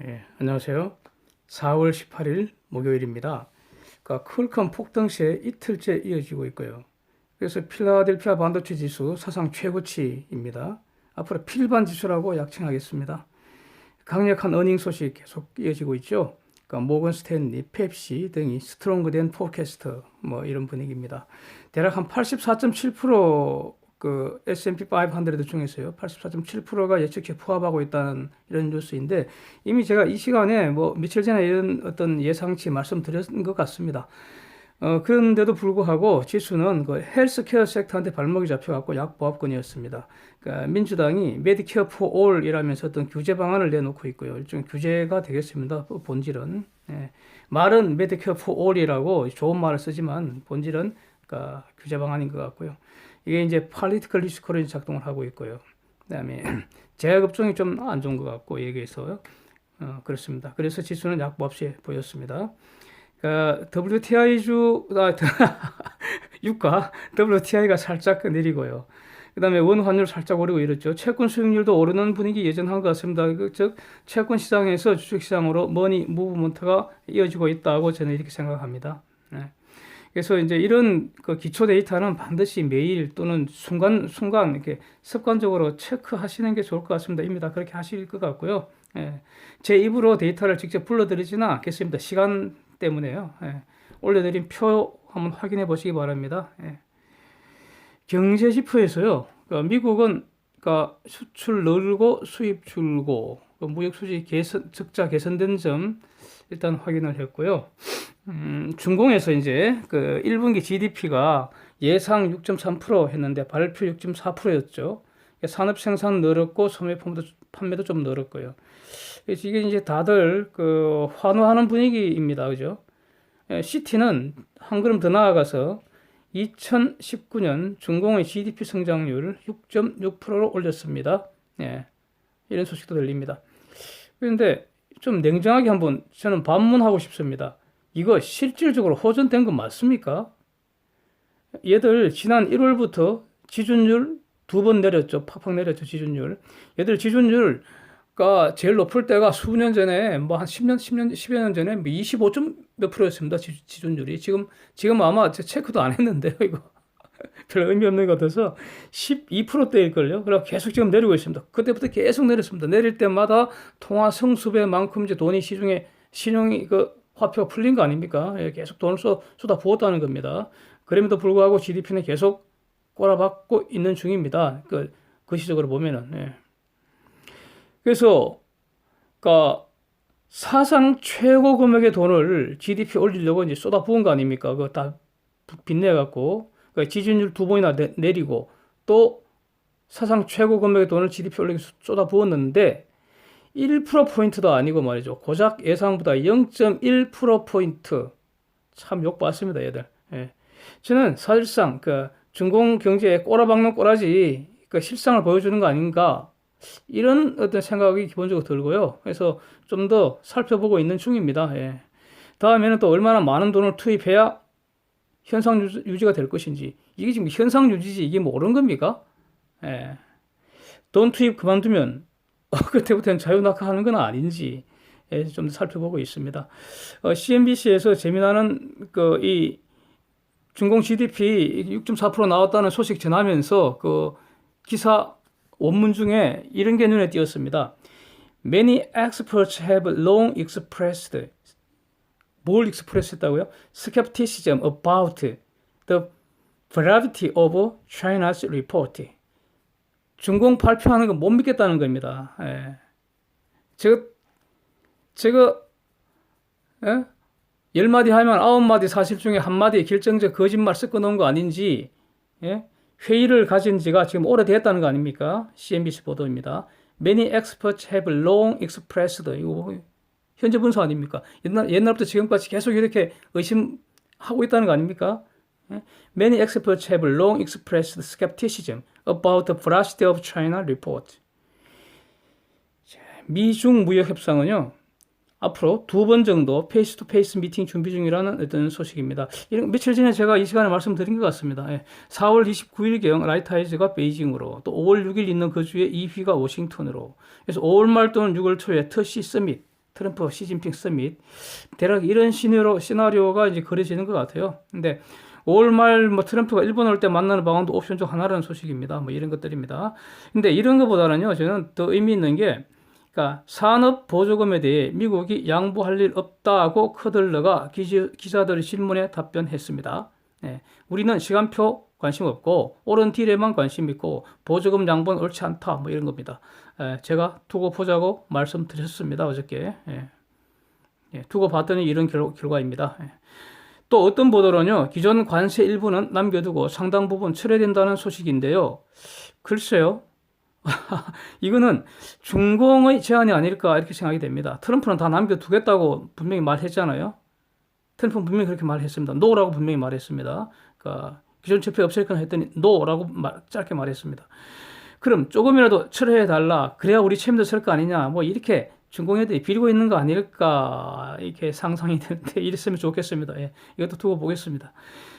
예, 안녕하세요. 4월 18일 목요일입니다. 그러니까 퀄컴 폭등세 이틀째 이어지고 있고요. 그래서 필라델피아 반도체 지수 사상 최고치입니다. 앞으로 필반 지수라고 약칭하겠습니다. 강력한 어닝 소식 계속 이어지고 있죠. 그러니까 모건 스탠리, 펩시 등이 스트롱그된 포캐스트 뭐 이런 분위기입니다. 대략 한 84.7% 그 S&P 500 중에서요. 84.7%가 예측치에 부합하고 있다는 이런 뉴스인데 이미 제가 이 시간에 뭐 며칠 전에 이런 어떤 예상치 말씀드렸던 것 같습니다. 어, 그런데도 불구하고 지수는 그 헬스케어 섹터한테 발목이 잡혀갖고 약보합권이었습니다. 그러니까 민주당이 메디케어 포 올이라면서 어떤 규제 방안을 내놓고 있고요. 일종의 규제가 되겠습니다. 그 본질은. 예. 말은 메디케어 포 올이라고 좋은 말을 쓰지만 본질은 그러니까 규제 방안인 것 같고요. 이게 이제 팔리티컬 리스크로 작동을 하고 있고요. 그다음에 제약업종이 좀 안 좋은 것 같고 얘기해서 어, 그렇습니다. 그래서 지수는 약보 없이 보였습니다. 그 WTI주 아, 유가 WTI가 살짝 내리고요. 그다음에 원 환율 살짝 오르고 이랬죠. 채권 수익률도 오르는 분위기 예전한 것 같습니다. 그, 즉 채권 시장에서 주식 시장으로 머니 무브먼트가 이어지고 있다고 저는 이렇게 생각합니다. 네. 그래서 이제 이런 그 기초 데이터는 반드시 매일 또는 순간 순간 이렇게 습관적으로 체크하시는 게 좋을 것 같습니다. 이미 다 그렇게 하실 것 같고요. 예. 제 입으로 데이터를 직접 불러드리지는 않겠습니다. 시간 때문에요. 예. 올려드린 표 한번 확인해 보시기 바랍니다. 예. 경제 지표에서요. 그러니까 미국은 그러니까 수출 늘고 수입 줄고 그 무역 수지 개선 적자 개선된 점 일단 확인을 했고요. 음, 중공에서 이제 그 1분기 GDP가 예상 6.3% 했는데 발표 6.4%였죠. 산업 생산 늘었고 소매 판매도, 판매도 좀 늘었고요. 이게 이제 다들 그 환호하는 분위기입니다. 그죠? 시티는 한 걸음 더 나아가서 2019년 중공의 GDP 성장률 6.6%로 올렸습니다. 예. 이런 소식도 들립니다. 그런데 좀 냉정하게 한번 저는 반문하고 싶습니다. 이거 실질적으로 호전된 거 맞습니까? 얘들 지난 1월부터 지준율 두 번 내렸죠. 팍팍 내렸죠. 지준율. 얘들 지준율가 제일 높을 때가 수년 전에 뭐 한 10년, 10년, 10여 년 전에 25점 뭐몇 프로였습니다. 지, 지준율이. 지금, 지금 아마 제 체크도 안 했는데요. 이거. 별 의미 없는 것 같아서 12%대일 걸요. 그리고 계속 지금 내리고 있습니다. 그때부터 계속 내렸습니다. 내릴 때마다 통화 성수배만큼 이제 돈이 시중에 신용이 그 화표가 풀린 거 아닙니까? 예, 계속 돈을 쏟, 쏟아 부었다는 겁니다. 그럼에도 불구하고 GDP는 계속 꼬라박고 있는 중입니다. 그, 거시적으로 보면은. 예. 그래서, 그니까, 사상 최고 금액의 돈을 GDP 올리려고 이제 쏟아 부은 거 아닙니까? 그거 다 빚내갖고, 그러니까 지준율 두 번이나 내, 내리고, 또 사상 최고 금액의 돈을 GDP 올리기 쏟아 부었는데, 1%포인트도 아니고 말이죠. 고작 예상보다 0.1%포인트. 참 욕봤습니다, 얘들. 예. 저는 사실상 그 중공 경제에 꼬라박는 꼬라지 그 실상을 보여주는 거 아닌가 이런 어떤 생각이 기본적으로 들고요. 그래서 좀 더 살펴보고 있는 중입니다. 예. 다음에는 또 얼마나 많은 돈을 투입해야 현상 유지가 될 것인지 이게 지금 현상 유지지 이게 모르는 겁니까? 예. 돈 투입 그만두면 어, 그때부터는 자유낙하하는 건 아닌지 예, 좀 살펴보고 있습니다. 어, CNBC에서 재미나는 그 이 중공 GDP 6.4% 나왔다는 소식 전하면서 그 기사 원문 중에 이런 게 눈에 띄었습니다. Many experts have long expressed 뭘 express 했다고요? skepticism about the validity of China's report. 중공 발표하는 거 못 믿겠다는 겁니다. 예. 제가 제가 예? 열 마디 하면 아홉 마디 사실 중에 한 마디 결정적 거짓말 섞어 놓은 거 아닌지 예? 회의를 가진 지가 지금 오래됐다는 거 아닙니까? CNBC 보도입니다. Many experts have long expressed 이거 현재 분석 아닙니까? 옛날 옛날부터 지금까지 계속 이렇게 의심하고 있다는 거 아닙니까? 예? Many experts have long expressed skepticism about the veracity of China report. 미중 무역 협상은요. 앞으로 두 번 정도 페이스 투 페이스 미팅 준비 중이라는 어떤 소식입니다. 며칠 전에 제가 이 시간에 말씀드린 것 같습니다. 4월 29일경 라이트하이즈가 베이징으로 또 5월 6일 있는 그 주에 2위가 워싱턴으로 그래서 5월 말 또는 6월 초에 터시 서밋 트럼프 시진핑 서밋 대략 이런 시나리오, 시나리오가 이제 그려지는 것 같아요. 근데 5월 말 뭐 트럼프가 일본 올 때 만나는 방안도 옵션 중 하나라는 소식입니다. 뭐 이런 것들입니다. 근데 이런 것보다는요, 저는 더 의미 있는 게 그러니까 산업 보조금에 대해 미국이 양보할 일 없다고 커들러가 기지, 기자들의 질문에 답변했습니다. 네, 우리는 시간표 관심 없고 옳은 딜에만 관심 있고 보조금 양보는 옳지 않다 뭐 이런 겁니다. 에, 제가 두고 보자고 말씀드렸습니다 어저께. 예. 예, 두고 봤더니 이런 결, 결과입니다. 예. 또 어떤 보도로는요, 기존 관세 일부는 남겨두고 상당 부분 철회된다는 소식인데요. 글쎄요, 이거는 중공의 제안이 아닐까 이렇게 생각이 됩니다. 트럼프는 다 남겨두겠다고 분명히 말했잖아요. 트럼프는 분명히 그렇게 말했습니다. 노라고 분명히 말했습니다. 그러니까 기존 철폐 없앨 건 했더니 노라고 말, 짧게 말했습니다. 그럼 조금이라도 철회해 달라. 그래야 우리 책임도 설 거 아니냐. 뭐 이렇게 중공애들이 빌고 있는 거 아닐까 이렇게 상상이 되는데 이랬으면 좋겠습니다. 예, 이것도 두고 보겠습니다.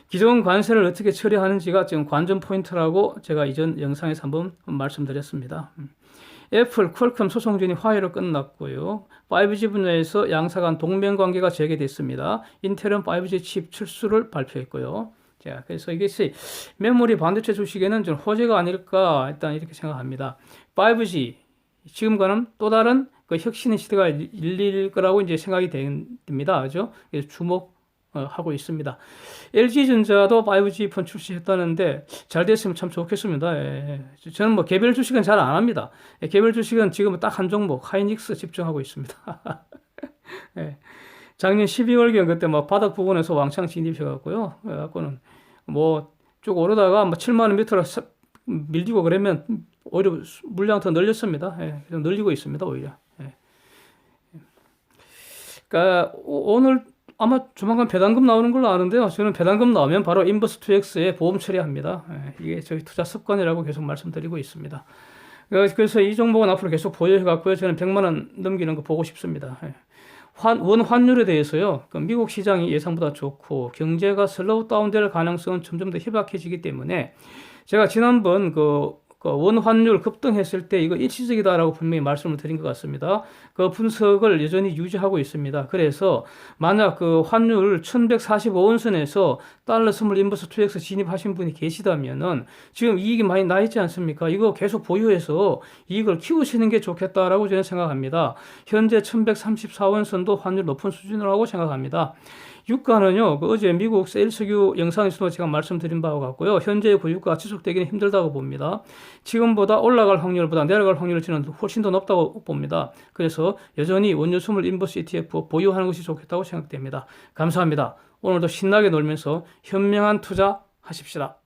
기존 관세를 어떻게 처리하는지가 지금 관전 포인트라고 제가 이전 영상에서 한번 말씀드렸습니다. 음. 애플, 퀄컴 소송전이 화해로 끝났고요. 5G 분야에서 양사 간 동맹 관계가 재개됐습니다. 인텔은 5G 칩 출수를 발표했고요. 자, 그래서 이것이 메모리 반도체 주식에는 좀 호재가 아닐까 일단 이렇게 생각합니다. 5G 지금과는 또 다른 그 혁신의 시대가 열릴 거라고 이제 생각이 됩니다. 그죠? 그래서 주목 어, 하고 있습니다. LG전자도 5G 폰 출시했다는데 잘 됐으면 참 좋겠습니다. 예. 저는 뭐 개별 주식은 잘 안 합니다. 예, 개별 주식은 지금 딱 한 종목 하이닉스 집중하고 있습니다. 예. 작년 12월경 그때 뭐 바닥 부분에서 왕창 진입해갖고요. 그래갖고는 뭐 쭉 오르다가 뭐 7만 원 밑으로 밀리고 그러면 오히려 물량 더 늘렸습니다. 예, 늘리고 있습니다. 오히려. 예. 그러니까 오늘 아마 조만간 배당금 나오는 걸로 아는데요. 저는 배당금 나오면 바로 인버스 2X에 보험 처리합니다. 예, 이게 저희 투자 습관이라고 계속 말씀드리고 있습니다. 그래서 이 종목은 앞으로 계속 보유해 갖고요. 저는 100만 원 넘기는 거 보고 싶습니다. 예. 환, 원 환율에 대해서요. 그 미국 시장이 예상보다 좋고 경제가 슬로우 다운될 가능성은 점점 더 희박해지기 때문에 제가 지난번 그, 그 원 환율 급등했을 때 이거 일시적이다라고 분명히 말씀을 드린 것 같습니다. 그 분석을 여전히 유지하고 있습니다. 그래서 만약 그 환율 1145원 선에서 달러 스물 인버스 2X 진입하신 분이 계시다면은 지금 이익이 많이 나 있지 않습니까? 이거 계속 보유해서 이익을 키우시는 게 좋겠다라고 저는 생각합니다. 현재 1134원 선도 환율 높은 수준이라고 생각합니다. 유가는요, 그 어제 미국 세일 석유 영상에서도 제가 말씀드린 바와 같고요. 현재 그 유가가 지속되기는 힘들다고 봅니다. 지금보다 올라갈 확률보다 내려갈 확률이 저는 훨씬 더 높다고 봅니다. 그래서 여전히 원유 스물 인버스 ETF 보유하는 것이 좋겠다고 생각됩니다. 감사합니다. 오늘도 신나게 놀면서 현명한 투자 하십시다.